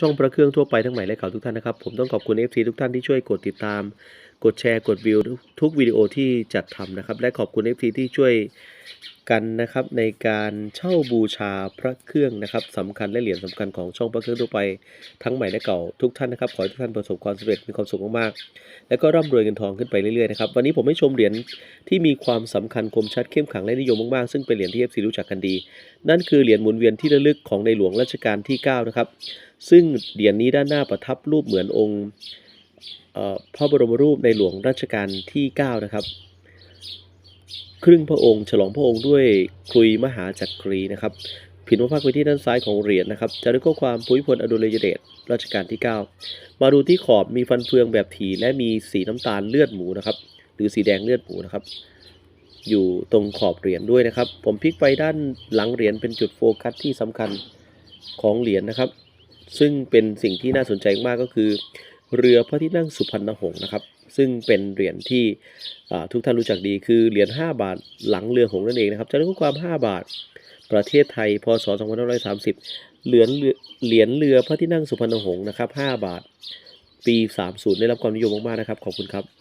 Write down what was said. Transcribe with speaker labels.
Speaker 1: ช่องพระเครื่องทั่วไปทั้งหมายและข่าวทุกท่านนะครับ ผมต้องขอบคุณ FC ทุกท่านที่ช่วยกดติดตาม กดแชร์กดวิวทุกวิดีโอที่จัดทำนะครับ และขอบคุณ FC ที่ช่วยกันนะครับในการเช่าบูชาพระเครื่องนะครับสำคัญและเหรียญสำคัญของช่องพระเครื่องทั่วไปทั้งใหม่และเก่าทุกท่านนะครับขอให้ทุกท่านประสบความสำเร็จมีความสุขมากๆแล้วก็ร่ำรวยเงินทองขึ้นไปเรื่อยๆนะครับวันนี้ผมให้ชมเหรียญที่มีความสำคัญคมชัดเข้มขังและนิยมมากๆซึ่งเป็นเหรียญที่ FC รู้จักกันดี นั่นคือเหรียญหมุนเวียนที่ระลึกของในหลวงรัชกาลที่9นะครับ ซึ่งเหรียญนี้ด้านหน้าประทับรูปเหมือนองค์พ่อพระบรมรูปในหลวงรัชกาลที่ 9 นะครับ ครึ่งพระองค์ ฉลองพระองค์ด้วยคุยมหาจักรีนะครับ ผินพระพักตร์ไปที่ด้านซ้ายของเหรียญนะครับ จะได้ข้อความภูมิพลอดุลยเดชรัชกาลที่ 9 มาดูที่ขอบมีฟันเฟืองแบบถี่และมีสีน้ำตาลเลือดหมูนะครับ หรือสีแดงเลือดหมูนะครับ อยู่ตรงขอบเหรียญด้วยนะครับ ผมพลิกไปด้านหลังเหรียญเป็นจุดโฟกัสที่สำคัญของเหรียญนะครับ ซึ่งเป็นสิ่งที่น่าสนใจมากก็คือ เรือพระที่นั่งสุพรรณหงษ์นะครับ ซึ่งเป็นเหรียญที่ทุกท่านรู้จักดีคือเหรียญ5บาทหลังเรือหงษ์นั่นเองนะครับจะได้ข้อความ 5 บาท ประเทศไทยพศ2530 เหรียญเรือเหรียญเรือพระที่นั่งสุพรรณหงษ์นะครับ5บาท ปี 30 ได้รับความนิยมมากๆนะครับ ขอบคุณครับ